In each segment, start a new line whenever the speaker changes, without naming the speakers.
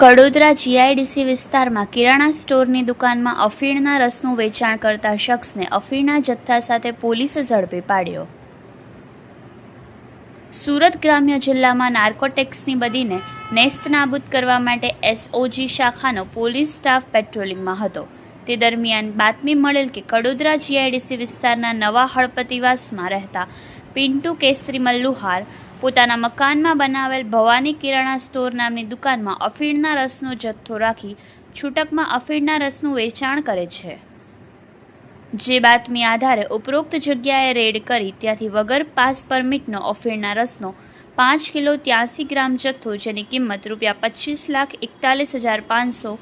Kadodara GIDC વિસ્તારમાં કિરાણા સ્ટોરની દુકાનમાં અફીણના રસનું વેચાણ કરતા શખ્સને અફીણના જથ્થા સાથે પોલીસે ઝડપી પાડ્યો. સુરત ગ્રામ્ય જિલ્લામાં નાર્કોટેક્સની બદીને નેસ્તનાબૂદ કરવા માટે એસઓજી શાખાનો પોલીસ સ્ટાફ પેટ્રોલિંગમાં હતો. તે દરમિયાન બાતમી મળેલ કે કડોદરા જીઆઈડીસી વિસ્તારના નવા હળપતિવાસમાં રહેતા પિન્ટુ કેસરી મલ્લુહાર પોતાના મકાનમાં બનાવેલ ભવાની કિરાણા સ્ટોર નામની દુકાનમાં અફીણના રસનો જથ્થો રાખી છૂટકમાં અફીણના રસનું વેચાણ કરે છે. જે બાતમી આધારે ઉપરોક્ત જગ્યાએ રેડ કરી ત્યાંથી વગર પાસ પરમિટનો અફીણના રસનો પાંચ કિલો ત્યાસી ગ્રામ જથ્થો જેની કિંમત રૂપિયા પચીસ લાખ એકતાલીસ હજાર પાંચસો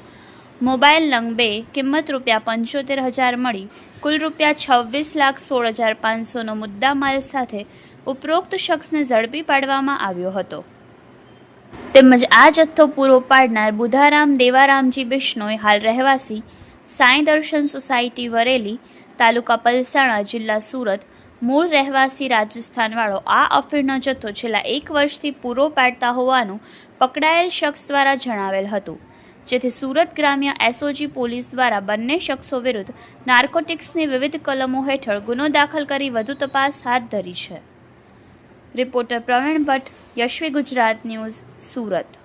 મોબાઈલ નંગ બે કિંમત રૂપિયા પંચોતેર હજાર મળી. કુલ રૂપિયા છવ્વીસ લાખ સોળ હજાર પાંચસોનો મુદ્દામાલ સાથે ઉપરોક્ત શખ્સને ઝડપી પાડવામાં આવ્યો હતો. તેમજ આ જથ્થો પૂરો પાડનાર બુધારામ દેવારામજી બિશ્નોય હાલ રહેવાસી સાંઈ દર્શન સોસાયટી, વરેલી તાલુકા પલસાણા જિલ્લા સુરત, મૂળ રહેવાસી રાજસ્થાનવાળો. આ અફીણનો જથ્થો છેલ્લા એક વર્ષથી પૂરો પાડતા હોવાનું પકડાયેલ શખ્સ દ્વારા જણાવેલ હતું. જેથી સુરત ગ્રામ્ય એસઓજી પોલીસ દ્વારા બંને શખ્સો વિરુદ્ધ નાર્કોટિક્સની વિવિધ કલમો હેઠળ ગુનો દાખલ કરી વધુ તપાસ હાથ ધરી છે. Reporter Pravin Bhatt, Yashvi Gujarat news, Surat.